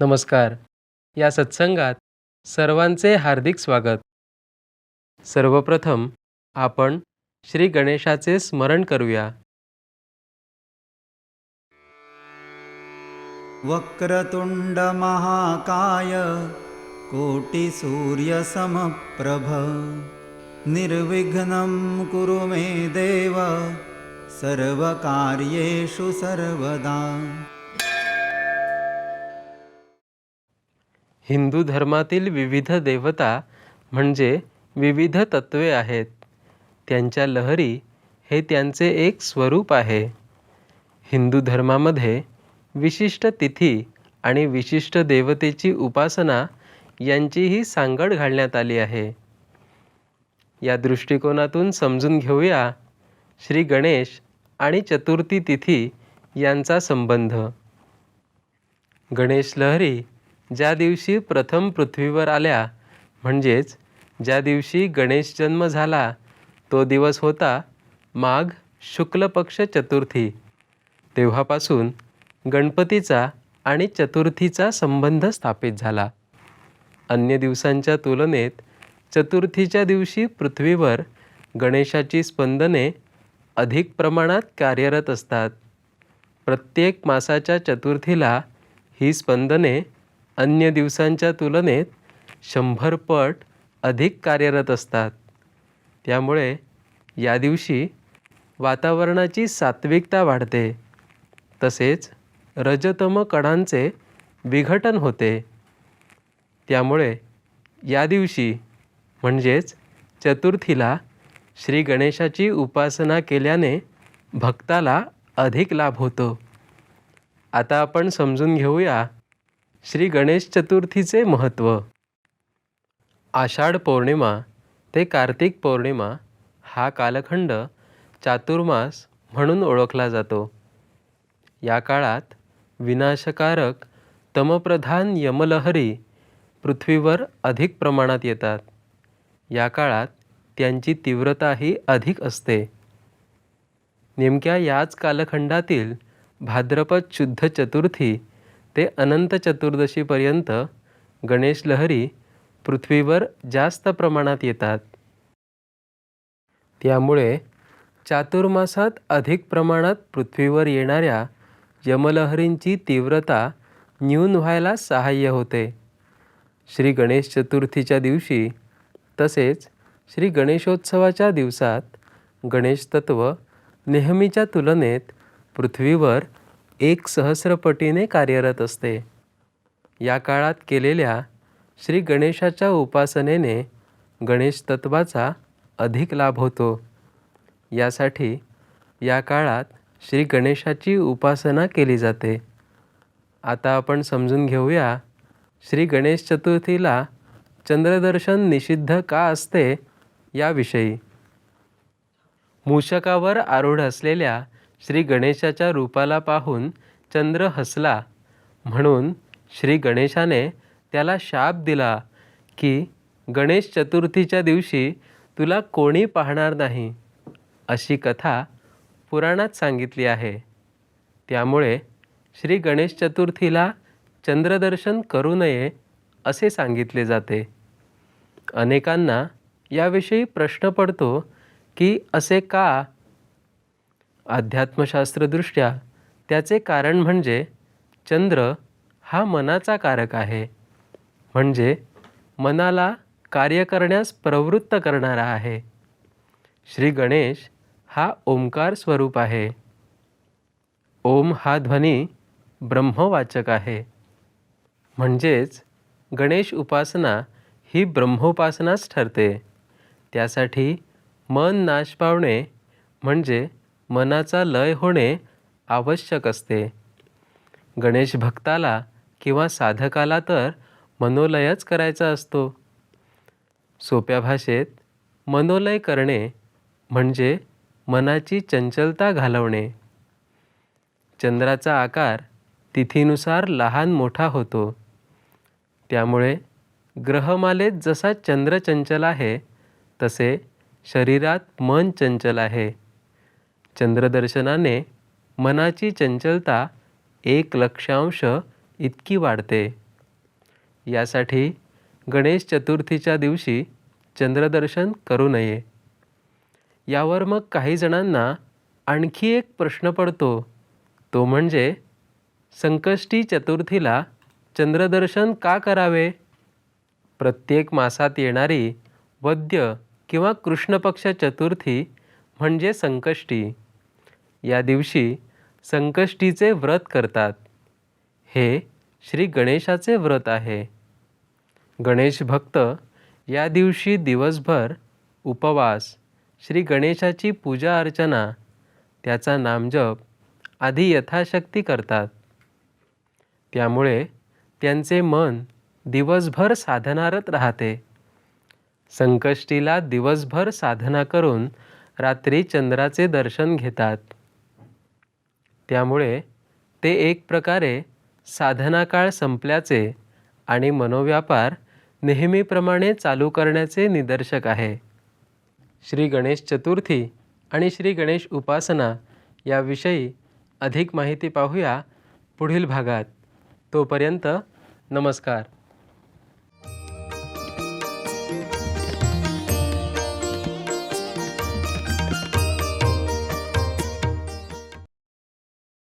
नमस्कार. या सत्संगात सर्वांचे हार्दिक स्वागत. सर्वप्रथम आपण श्री गणेशाचे स्मरण करूया. वक्रतुण्डमहाकाय कोटिसूर्यसमप्रभ निर्विघ्नं कुरु मे देव. सर्वकार्येषु सर्वदा. हिंदू धर्मातील विविध देवता म्हणजे विविध तत्वे आहेत. त्यांच्या लहरी हे त्यांचे एक स्वरूप आहे. हिंदू धर्मामध्ये विशिष्ट तिथी आणि विशिष्ट देवतेची उपासना यांचीही सांगड घालण्यात आली आहे. या दृष्टिकोनातून समजून घेऊया श्री गणेश आणि चतुर्थी तिथी यांचा संबंध. गणेश लहरी ज्या दिवशी प्रथम पृथ्वीवर आल्या म्हणजेच ज्या दिवशी गणेश जन्म झाला तो दिवस होता माघ शुक्ल पक्ष चतुर्थी. तेव्हापासून गणपतीचा आणि चतुर्थीचा संबंध स्थापित झाला. अन्य दिवसांच्या तुलनेत चतुर्थीच्या दिवशी पृथ्वीवर गणेशाची स्पंदने अधिक प्रमाणात कार्यरत असतात. प्रत्येक मासाच्या चतुर्थीला ही स्पंदने अन्य दिवसांच्या तुलनेत शंभर पट अधिक कार्यरत असतात. त्यामुळे या दिवशी वातावरणाची सात्विकता वाढते. तसेच रजतम कणांचे विघटन होते. त्यामुळे या दिवशी म्हणजेच चतुर्थीला श्री गणेशाची उपासना केल्याने भक्ताला अधिक लाभ होतो. आता आपण समजून घेऊया श्री गणेश चतुर्थीचे महत्त्व. आषाढ पौर्णिमा ते कार्तिक पौर्णिमा हा कालखंड चातुर्मास म्हणून ओळखला जातो. या काळात विनाशकारक तमप्रधान यमलहरी पृथ्वीवर अधिक प्रमाणात येतात. या काळात त्यांची तीव्रताही अधिक असते. नेमक्या याच कालखंडातील भाद्रपद शुद्ध चतुर्थी ते अनंत चतुर्दशीपर्यंत गणेश लहरी पृथ्वीवर जास्त प्रमाणात येतात. त्यामुळे चातुर्मासात अधिक प्रमाणात पृथ्वीवर येणाऱ्या यमलहरींची तीव्रता न्यून व्हायला सहाय्य होते. श्री गणेश चतुर्थीच्या दिवशी तसेच श्री गणेशोत्सवाच्या दिवसात गणेश तत्व नेहमीच्या तुलनेत पृथ्वीवर एक सहस्रपटीने कार्यरत असते. या काळात केलेल्या श्री गणेशाच्या उपासनेने गणेश तत्वाचा अधिक लाभ होतो. यासाठी या काळात श्री गणेशाची उपासना केली जाते. आता आपण समजून घेऊया श्री गणेश चतुर्थीला चंद्रदर्शन निषिद्ध का असते याविषयी. मूषकावर आरूढ असलेल्या श्री गणेशाच्या रूपाला पाहून चंद्र हसला. म्हणून श्री गणेशाने त्याला शाप दिला की गणेश चतुर्थीच्या दिवशी तुला कोणी पाहणार नाही? अशी कथा पुराणात सांगितली आहे. त्यामुळे श्री गणेश चतुर्थीला चंद्रदर्शन करू नये असे सांगितले जाते. अनेकांना याविषयी प्रश्न पडतो की असे का अध्यात्मशास्त्रदृष्ट्या त्याचे कारण म्हणजे चंद्र हा मनाचा कारक आहे. म्हणजे मनाला कार्य करण्यास प्रवृत्त करणारा आहे. श्री गणेश हा ओंकार स्वरूप आहे. ओम हा ध्वनी ब्रह्मवाचक आहे. म्हणजेच गणेश उपासना ही ब्रह्मोपासनाच ठरते. त्यासाठी मन नाश पावणे म्हणजे मनाचा लय होणे आवश्यक असते. गणेश भक्ताला किंवा साधकाला तर मनोलयच करायचा असतो. सोप्या भाषेत मनोलय करणे म्हणजे मनाची चंचलता घालवणे. चंद्राचा आकार तिथीनुसार लहान मोठा होतो. त्यामुळे ग्रहमालेत जसा चंद्र चंचल आहे तसे शरीरात मन चंचल आहे. चंद्रदर्शनाने मनाची चंचलता एक लक्षांश इतकी वाढते. यासाठी गणेश चतुर्थीच्या दिवशी चंद्रदर्शन करू नये. यावर मग काही जणांना आणखी एक प्रश्न पडतो. तो म्हणजे संकष्टी चतुर्थीला चंद्रदर्शन का करावे? प्रत्येक मासात येणारी वद्य किंवा कृष्णपक्ष चतुर्थी म्हणजे संकष्टी. या दिवशी संकष्टीचे व्रत करतात. हे श्री गणेशाचे व्रत आहे. गणेश भक्त या दिवशी दिवसभर उपवास श्री गणेशाची पूजा अर्चना त्याचा नामजप आधी यथाशक्ती करतात. त्यामुळे त्यांचे मन दिवसभर साधनारत राहते. संकष्टीला दिवसभर साधना करून रात्री चंद्राचे दर्शन घेतात. त्यामुळे ते एक प्रकारे साधनाकाळ संपल्याचे आणि मनोव्यापार नेहमीप्रमाणे चालू करण्याचे निदर्शक आहे. श्री गणेश चतुर्थी आणि श्री गणेश उपासना याविषयी अधिक माहिती पाहूया पुढील भागात. तोपर्यंत नमस्कार.